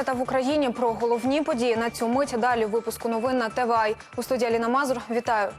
19 в Україні про головні події на цю мить. Далі випуску новин на ТВАЙ. У студії Аліна Мазур. Вітаю.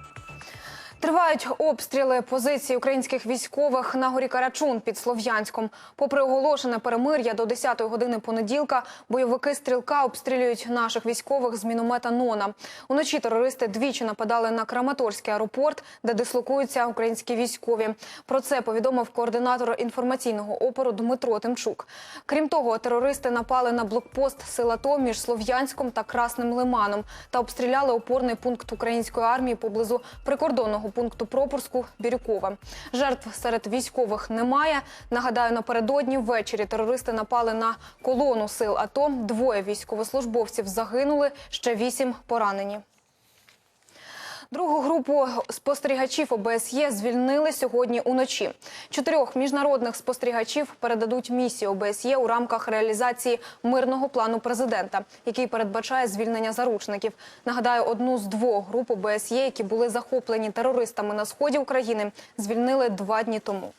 Тривають обстріли позицій українських військових на горі Карачун під Слов'янськом. Попри оголошене перемир'я до 10-ї години понеділка, бойовики стрілка обстрілюють наших військових з міномета Нона. Уночі терористи двічі нападали на Краматорський аеропорт, де дислокуються українські військові. Про це повідомив координатор інформаційного опору Дмитро Тимчук. Крім того, терористи напали на блокпост сил АТО між Слов'янськом та Красним Лиманом та обстріляли опорний пункт української армії поблизу прикордонного пункту пропуску Бірюкова. Жертв серед військових немає. Нагадаю, напередодні ввечері терористи напали на колону сил АТО. Двоє військовослужбовців загинули, ще вісім поранені. Другу групу спостерігачів ОБСЄ звільнили сьогодні уночі. Чотирьох міжнародних спостерігачів передадуть місію ОБСЄ у рамках реалізації мирного плану президента, який передбачає звільнення заручників. Нагадаю, одну з двох груп ОБСЄ, які були захоплені терористами на сході України, звільнили два дні тому.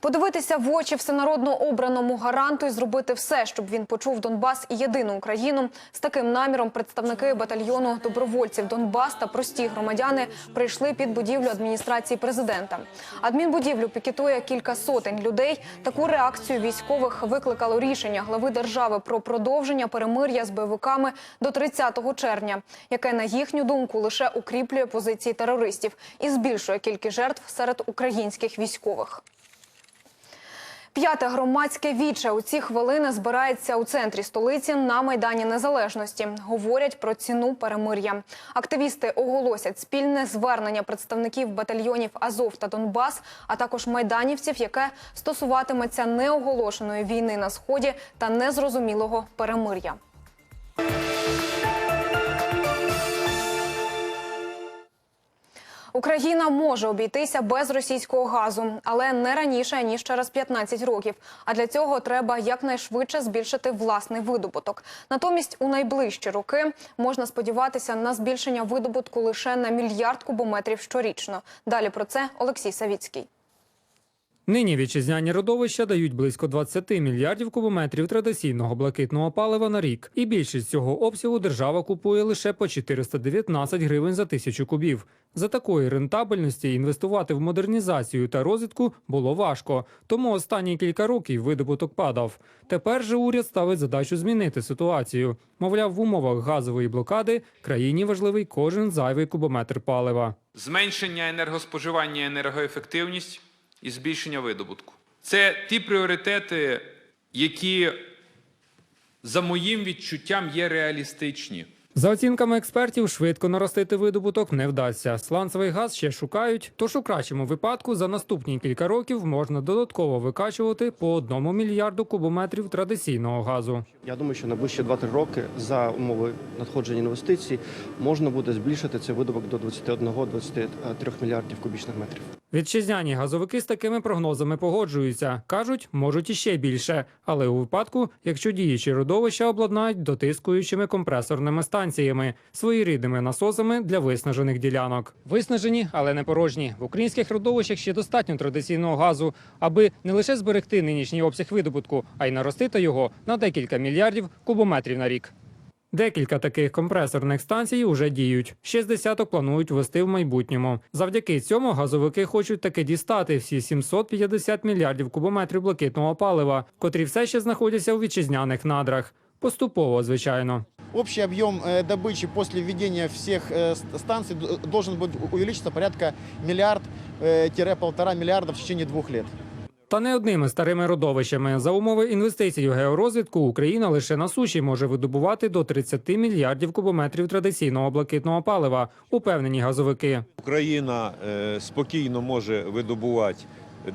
Подивитися в очі всенародно обраному гаранту і зробити все, щоб він почув Донбас і єдину Україну. З таким наміром представники батальйону добровольців Донбас та прості громадяни прийшли під будівлю адміністрації президента. Адмінбудівлю пікетує кілька сотень людей. Таку реакцію військових викликало рішення глави держави про продовження перемир'я з бойовиками до 30 червня, яке на їхню думку лише укріплює позиції терористів і збільшує кількість жертв серед українських військових. П'яте громадське віче у ці хвилини збирається у центрі столиці на майдані Незалежності. Говорять про ціну перемир'я. Активісти оголосять спільне звернення представників батальйонів Азов та Донбас, а також майданівців, яке стосуватиметься неоголошеної війни на сході та незрозумілого перемир'я. Україна може обійтися без російського газу, але не раніше ніж через 15 років. А для цього треба якнайшвидше збільшити власний видобуток. Натомість у найближчі роки можна сподіватися на збільшення видобутку лише на мільярд кубометрів щорічно. Далі про це Олексій Савіцький. Нині вітчизняні родовища дають близько 20 мільярдів кубометрів традиційного блакитного палива на рік, і більшість цього обсягу держава купує лише по 419 гривень за тисячу кубів. За такої рентабельності інвестувати в модернізацію та розвитку було важко, тому останні кілька років видобуток падав. Тепер же уряд ставить задачу змінити ситуацію. Мовляв, в умовах газової блокади країні важливий кожен зайвий кубометр палива. зменшення енергоспоживання енергоефективність і збільшення видобутку. Це ті пріоритети, які, за моїм відчуттям, є реалістичні. За оцінками експертів, швидко наростити видобуток не вдасться. Сланцевий газ ще шукають. Тож у кращому випадку за наступні кілька років можна додатково викачувати по одному мільярду кубометрів традиційного газу. Я думаю, що найближчі 2-3 роки за умови надходження інвестицій можна буде збільшити цей видобок до 21-23 мільярдів кубічних метрів. Вітчизняні газовики з такими прогнозами погоджуються. кажуть, можуть іще більше, але у випадку, якщо діючі родовища обладнають дотискуючими компресорними станціями, своєрідними насосами для виснажених ділянок. Виснажені, але не порожні. В українських родовищах ще достатньо традиційного газу, аби не лише зберегти нинішній обсяг видобутку, а й наростити його на декілька мільярдів кубометрів на рік. Декілька таких компресорних станцій уже діють. Ще з десяток планують ввести в майбутньому. Завдяки цьому газовики хочуть таки дістати всі 750 мільярдів кубометрів блакитного палива, котрі все ще знаходяться у вітчизняних надрах. Поступово, звичайно. Общий объем э, добычи после введения всех э, ст- станций д- должен будет увеличиться порядка миллиард-полтора миллиарда в течение двух лет. Та не одними старими родовищами. За умови інвестицій у георозвідку Україна лише на суші може видобувати до 30 мільярдів кубометрів традиційного блакитного палива, упевнені газовики. Україна е, спокійно може видобувати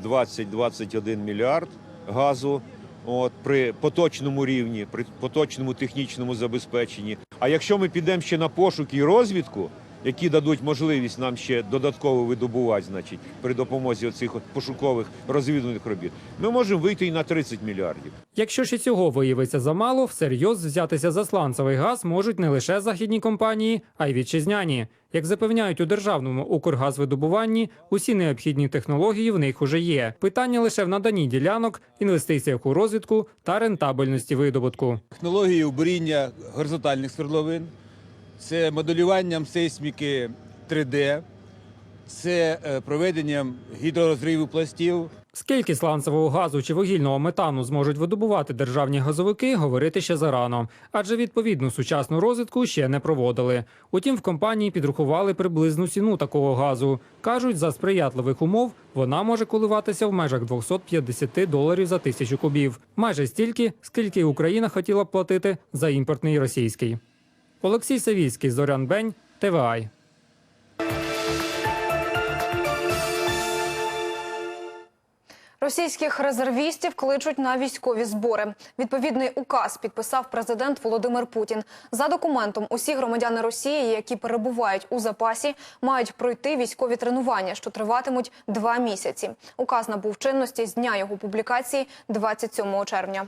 20-21 мільярд газу от, при поточному рівні, при поточному технічному забезпеченні. А якщо ми підемо ще на пошук і розвідку, які дадуть можливість нам ще додатково видобувати, значить, при допомозі оцих пошукових розвідувальних робіт, ми можемо вийти і на 30 мільярдів. Якщо ж і цього виявиться замало, всерйоз взятися за сланцевий газ можуть не лише західні компанії, а й вітчизняні. Як запевняють у державному Укргазвидобуванні, усі необхідні технології в них уже є. Питання лише в наданні ділянок, інвестиціях у розвідку та рентабельності видобутку. технології буріння горизонтальних свердловин, це моделюванням сейсміки 3D, це е, проведенням гідророзриву пластів, Скільки сланцевого газу чи вугільного метану зможуть видобувати державні газовики, говорити ще зарано, адже відповідну сучасну розвідку ще не проводили. Утім, в компанії підрахували приблизну ціну такого газу. кажуть, за сприятливих умов вона може коливатися в межах 250 доларів за тисячу кубів, майже стільки, скільки Україна хотіла б платити за імпортний російський. Олексій Савійський, Зорян Бень, ТВАЙ. Російських резервістів кличуть на військові збори. Відповідний указ підписав президент Володимир Путін. За документом, усі громадяни Росії, які перебувають у запасі, мають пройти військові тренування, що триватимуть два місяці. Указ набув чинності з дня його публікації 27 червня.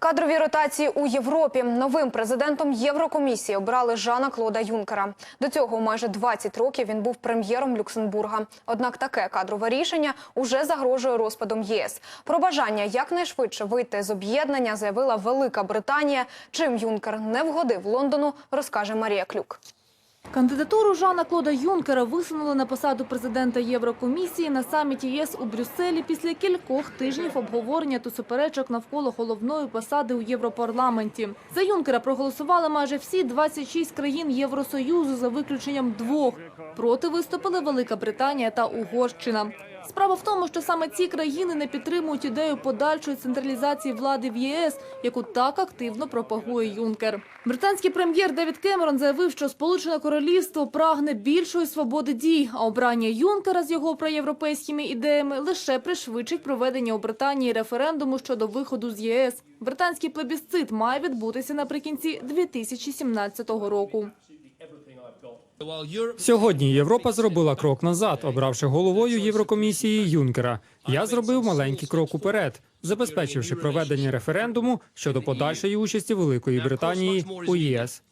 Кадрові ротації у Європі новим президентом Єврокомісії обрали Жана Клода Юнкера. До цього майже 20 років він був прем'єром Люксембурга. Однак таке кадрове рішення уже загрожує розпадом єС. Про бажання якнайшвидше вийти з об'єднання заявила Велика Британія. Чим Юнкер не вгодив Лондону, розкаже Марія Клюк. Кандидатуру Жана Клода Юнкера висунули на посаду президента Єврокомісії на саміті ЄС у Брюсселі після кількох тижнів обговорення та суперечок навколо головної посади у Європарламенті. За Юнкера проголосували майже всі 26 країн Євросоюзу за виключенням двох. Проти виступили Велика Британія та Угорщина. Справа в тому, що саме ці країни не підтримують ідею подальшої централізації влади в ЄС, яку так активно пропагує Юнкер. Британський прем'єр Девід Кемерон заявив, що Сполучене Королівство прагне більшої свободи дій, а обрання Юнкера з його проєвропейськими ідеями лише пришвидшить проведення у Британії референдуму щодо виходу з ЄС. Британський плебісцит має відбутися наприкінці 2017 року. Сьогодні Європа зробила крок назад, обравши головою Єврокомісії Юнкера. Я зробив маленький крок уперед, забезпечивши проведення референдуму щодо подальшої участі Великої Британії у ЄС.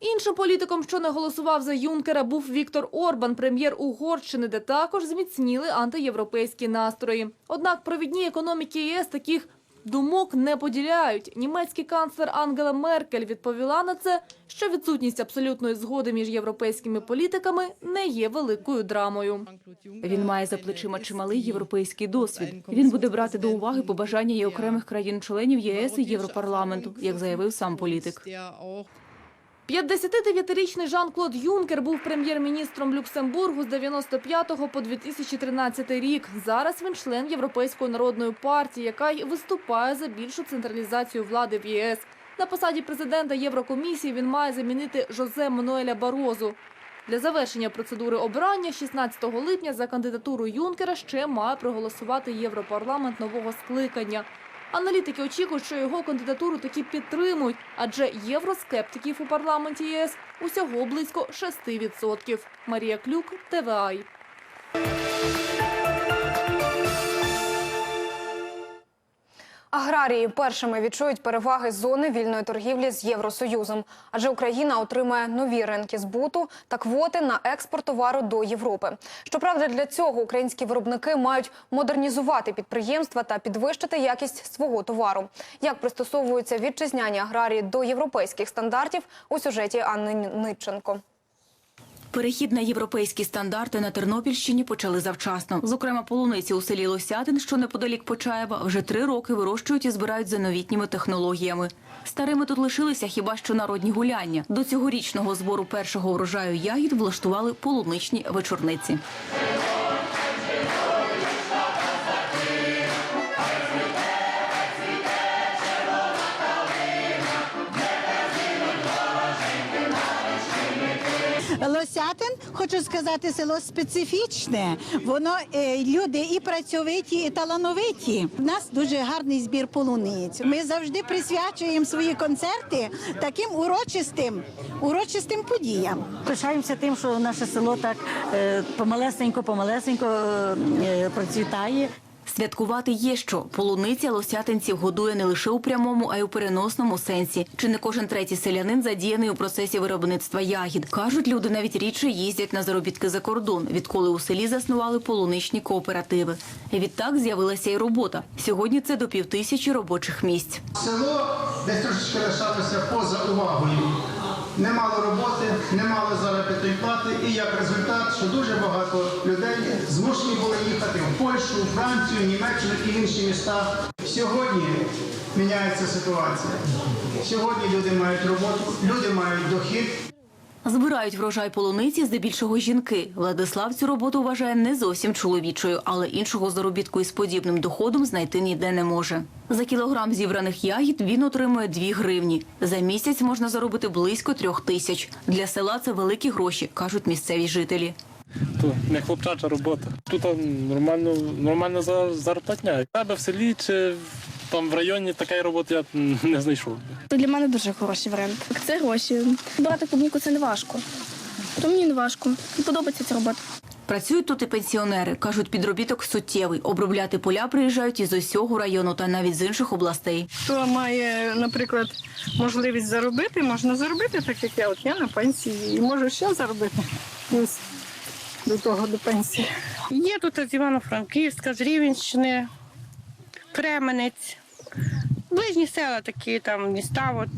Іншим політиком, що не голосував за Юнкера, був Віктор Орбан, прем'єр Угорщини, де також зміцніли антиєвропейські настрої. Однак провідні економіки ЄС таких думок не поділяють. Німецький канцлер Ангела Меркель відповіла на це, що відсутність абсолютної згоди між європейськими політиками не є великою драмою. Він має за плечима чималий європейський досвід. Він буде брати до уваги побажання і окремих країн-членів ЄС і Європарламенту, як заявив сам політик. 59-річний Жан-Клод Юнкер був прем'єр-міністром Люксембургу з 95 по 2013 рік. Зараз він член Європейської народної партії, яка й виступає за більшу централізацію влади в ЄС. На посаді президента Єврокомісії він має замінити Жозе Мануеля Барозу. Для завершення процедури обрання 16 липня за кандидатуру Юнкера ще має проголосувати Європарламент нового скликання. Аналітики очікують, що його кандидатуру таки підтримують, адже євроскептиків у парламенті ЄС усього близько 6%. Марія Клюк, ТВАЙ. Аграрії першими відчують переваги зони вільної торгівлі з Євросоюзом, адже Україна отримає нові ринки збуту та квоти на експорт товару до Європи. Щоправда, для цього українські виробники мають модернізувати підприємства та підвищити якість свого товару. Як пристосовуються вітчизняні аграрії до європейських стандартів у сюжеті Анни Нитченко. Перехід на європейські стандарти на Тернопільщині почали завчасно. Зокрема, полуниці у селі Лосятин, що неподалік Почаєва, вже три роки вирощують і збирають за новітніми технологіями. Старими тут лишилися хіба що народні гуляння. До цьогорічного збору першого урожаю ягід влаштували полуничні вечорниці. Лосятин хочу сказати, село специфічне. Воно е, люди і працьовиті, і талановиті. У нас дуже гарний збір полуниць. Ми завжди присвячуємо свої концерти таким урочистим, урочистим подіям. Пишаємося тим, що наше село так е, помалесенько, помалесенько е, процвітає. Святкувати є що. Полуниця лосятинців годує не лише у прямому, а й у переносному сенсі. Чи не кожен третій селянин задіяний у процесі виробництва ягід? Кажуть, люди навіть рідше їздять на заробітки за кордон, відколи у селі заснували полуничні кооперативи. І відтак з'явилася й робота. Сьогодні це до півтисячі робочих місць. Село десь трошечки лишалося поза увагою. Немало роботи, немало заробітної плати, і як результат, що дуже багато людей змушені були їхати в Польщу, Францію, Німеччину і інші міста. Сьогодні міняється ситуація. Сьогодні люди мають роботу, люди мають дохід. Збирають врожай полуниці здебільшого жінки. Владислав цю роботу вважає не зовсім чоловічою, але іншого заробітку із подібним доходом знайти ніде не може. За кілограм зібраних ягід він отримує 2 гривні. За місяць можна заробити близько трьох тисяч. Для села це великі гроші, кажуть місцеві жителі. То не хлопчача робота. Тут нормально, нормальна зарплатня. Тебе в селі чи там в районі такої роботи я не знайшов. То для мене дуже хороший варіант. Це гроші. Брати клубніку це не важко. То мені не важко. І подобається ця робота. Працюють тут і пенсіонери. Кажуть, підробіток суттєвий. Обробляти поля приїжджають із усього району та навіть з інших областей. Хто має, наприклад, можливість заробити, можна заробити, так як я. От я на пенсії і можу ще заробити. До того до пенсії. Є тут з Івано-Франківська, з Рівенщини, Кременець. Ближні села такі, там міста. От.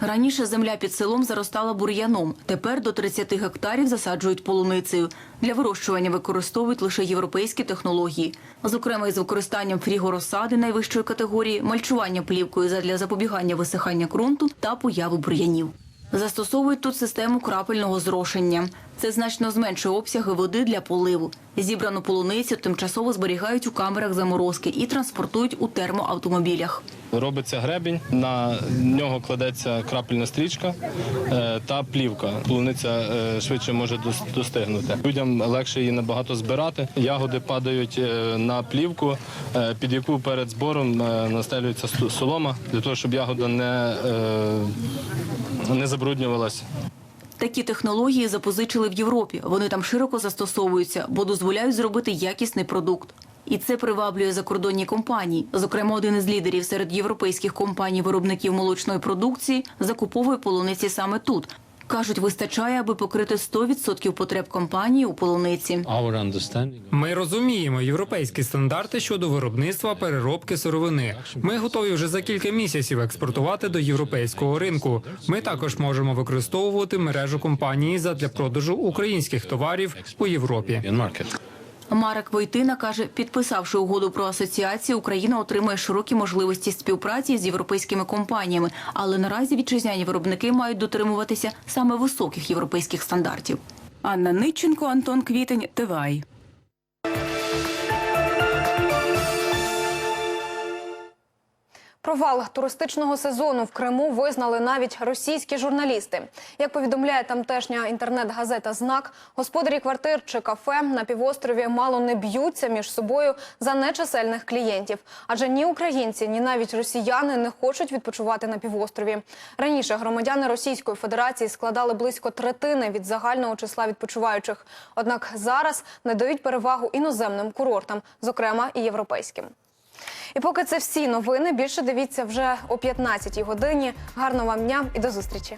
Раніше земля під селом заростала бур'яном. Тепер до 30 гектарів засаджують полуницею. Для вирощування використовують лише європейські технології. Зокрема, із використанням фрігорозсади найвищої категорії, мальчування плівкою задля запобігання висихання ґрунту та появи бур'янів. Застосовують тут систему крапельного зрошення. Це значно зменшує обсяги води для поливу. Зібрану полуницю тимчасово зберігають у камерах заморозки і транспортують у термоавтомобілях. Робиться гребінь, на нього кладеться крапельна стрічка е, та плівка. Полуниця е, швидше може достигнути. Людям легше її набагато збирати. Ягоди падають е, на плівку, під яку перед збором настелюється солома для того, щоб ягода не, не забруднювалася. Такі технології запозичили в Європі. Вони там широко застосовуються, бо дозволяють зробити якісний продукт. І це приваблює закордонні компанії. Зокрема, один із лідерів серед європейських компаній-виробників молочної продукції закуповує полуниці саме тут. Кажуть, вистачає, аби покрити 100% потреб компанії у полуниці. Ми розуміємо європейські стандарти щодо виробництва переробки сировини. Ми готові вже за кілька місяців експортувати до європейського ринку. Ми також можемо використовувати мережу компанії задля продажу українських товарів у Європі. Марек Войтина каже, підписавши угоду про асоціацію, Україна отримує широкі можливості співпраці з європейськими компаніями, але наразі вітчизняні виробники мають дотримуватися саме високих європейських стандартів. Анна Ниченко, Антон Квітень, ТВАЙ. Провал туристичного сезону в Криму визнали навіть російські журналісти. Як повідомляє тамтешня інтернет-газета Знак, господарі квартир чи кафе на півострові мало не б'ються між собою за нечисельних клієнтів. Адже ні українці, ні навіть росіяни не хочуть відпочивати на півострові. Раніше громадяни Російської Федерації складали близько третини від загального числа відпочиваючих. Однак зараз не дають перевагу іноземним курортам, зокрема і європейським. І поки це всі новини, більше дивіться вже о 15-й годині. Гарного вам дня і до зустрічі.